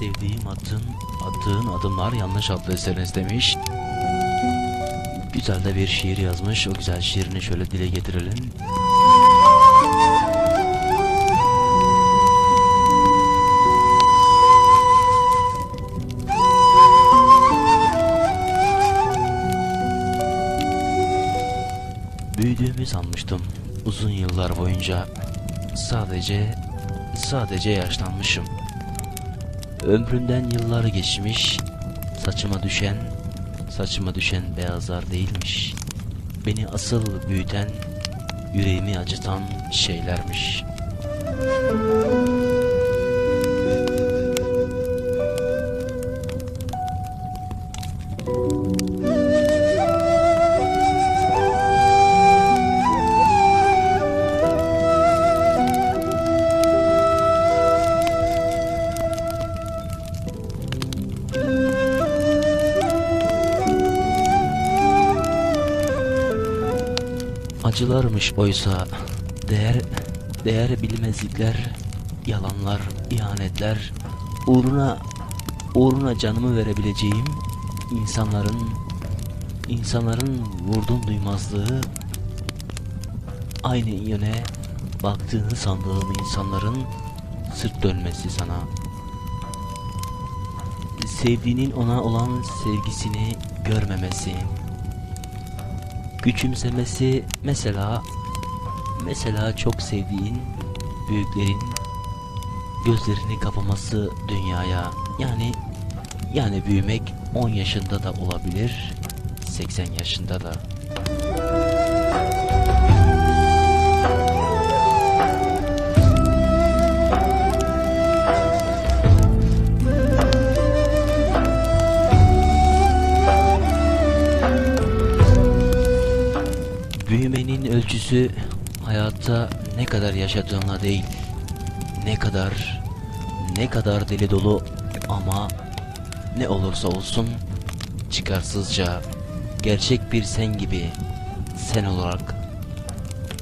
Sevdiğim attığın, attığın adımlar yanlış adlı eseriniz demiş. Güzel de bir şiir yazmış. O güzel şiirini şöyle dile getirelim. Büyüdüğümü sanmıştım uzun yıllar boyunca. Sadece, sadece yaşlanmışım. Ömründen yıllar geçmiş, saçıma düşen, saçıma düşen beyazlar değilmiş. Beni asıl büyüten, yüreğimi acıtan şeylermiş. Acılarmış oysa. Değer değer bilmezlikler, yalanlar, ihanetler uğruna uğruna canımı verebileceğim insanların insanların vurdum duymazlığı aynı yöne baktığını sandığım insanların sırt dönmesi sana. Sevdiğinin ona olan sevgisini görmemesi küçümsemesi mesela mesela çok sevdiğin büyüklerin gözlerini kapaması dünyaya. Yani yani büyümek 10 yaşında da olabilir 80 yaşında da ölçüsü hayatta ne kadar yaşadığınla değil, ne kadar ne kadar deli dolu ama ne olursa olsun çıkarsızca gerçek bir sen gibi sen olarak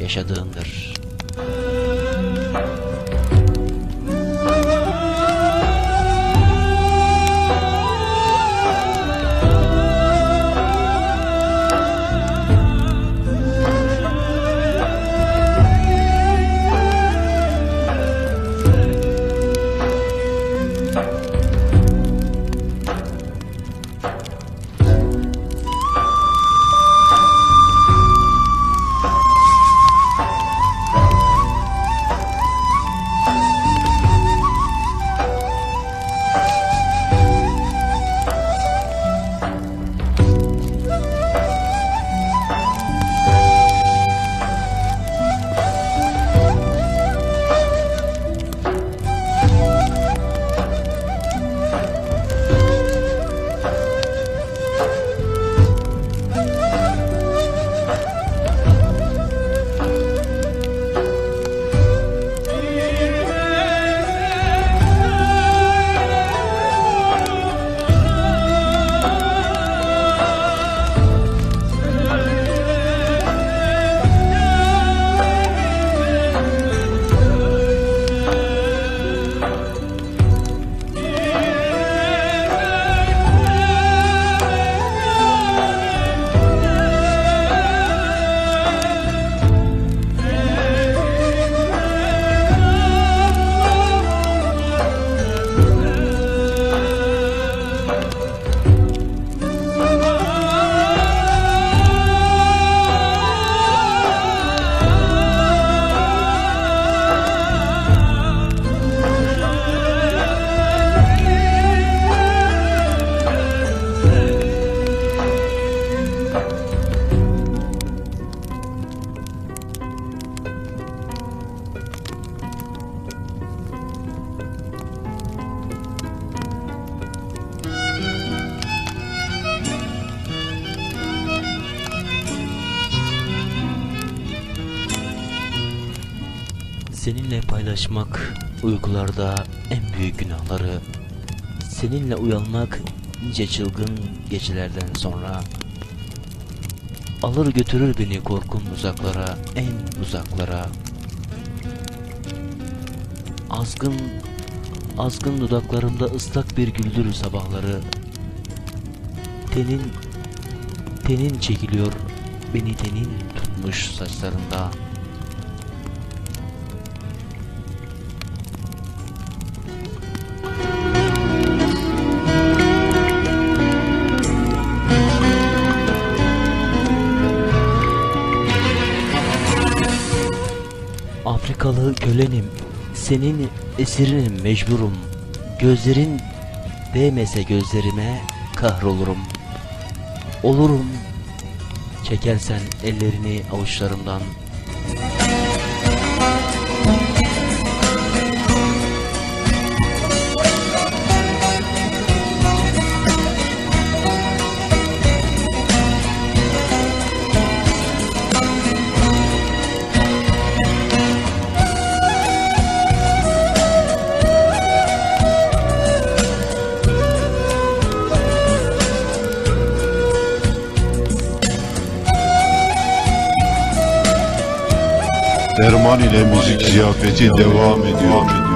yaşadığındır. Seninle paylaşmak uykularda en büyük günahları. Seninle uyanmak nice çılgın gecelerden sonra. Alır götürür beni korkum uzaklara, en uzaklara. Azgın, Azgın dudaklarımda ıslak bir güldür sabahları. Tenin, tenin çekiliyor, beni tenin tutmuş saçlarında. Afrikalı kölenim, senin esirinim mecburum. Gözlerin değmese gözlerime kahrolurum. Olurum, çekersen ellerini avuçlarımdan. Derman ile müzik ziyafeti devam ediyor.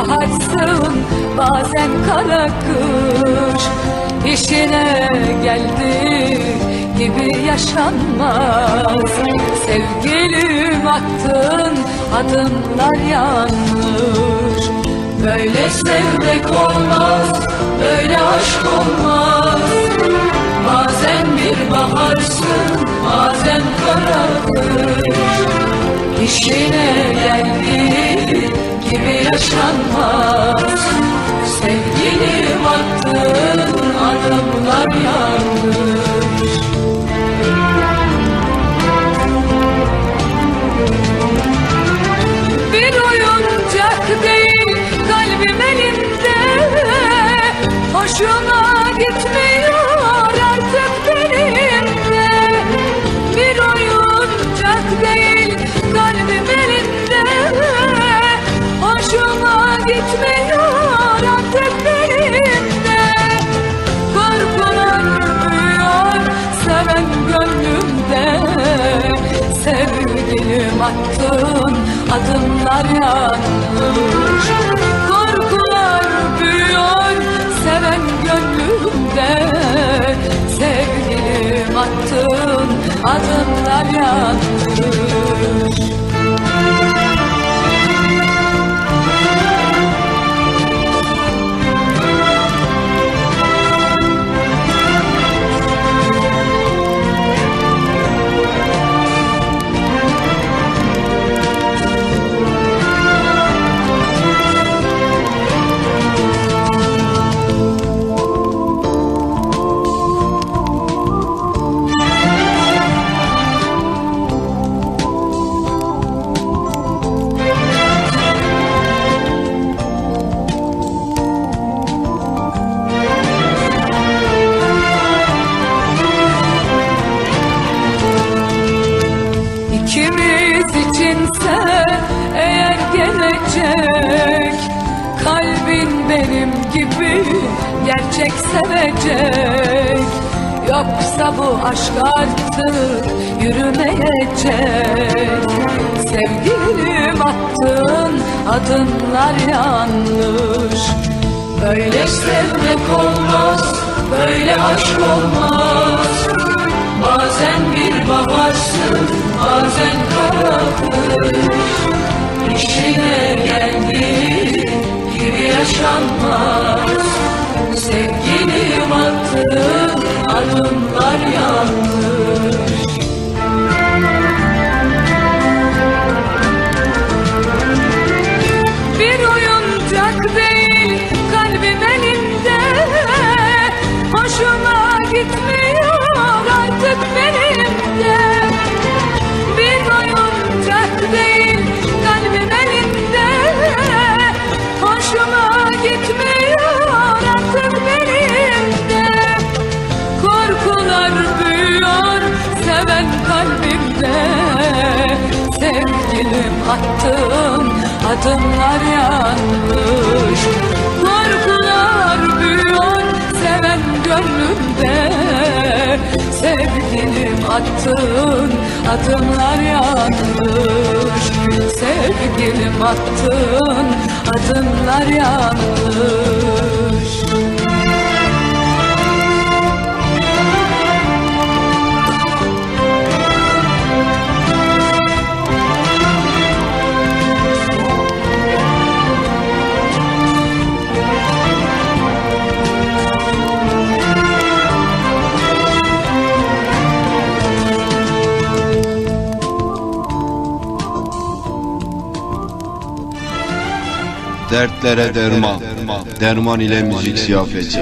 Baharsın, bazen kara kış. İşine geldi gibi yaşanmaz. Sevgilim attın adımlar yanlış. Böyle sevmek olmaz, böyle aşk olmaz. Bazen bir baharsın, bazen kara kış İşine gibi yaşanmaz. Sevgilim attığın adımlar yanlış. Bir oyuncak değil kalbim elimde Hoşuma Attın adımlar yanlış Korkular büyüyor seven gönlümde Sevgilim attın adımlar yanlış İkimiz içinse eğer gelecek Kalbin benim gibi gerçek sevecek. Yoksa bu aşk artık yürümeyecek. Sevgilim attın adımlar yanlış. Böyle sevmek olmaz, böyle aşk olmaz. Bazen bir baharsın, bazen kara kış İşine geldiği gibi yaşanmaz. Sevgilim attığın adımlar yanlış Attın adımlar yanlış Korkular büyüyor seven gönlümde. Sevgilim attın adımlar yanlış Sevgilim attın adımlar yanlış Dertlere derman, derman ile müzik ziyafeti.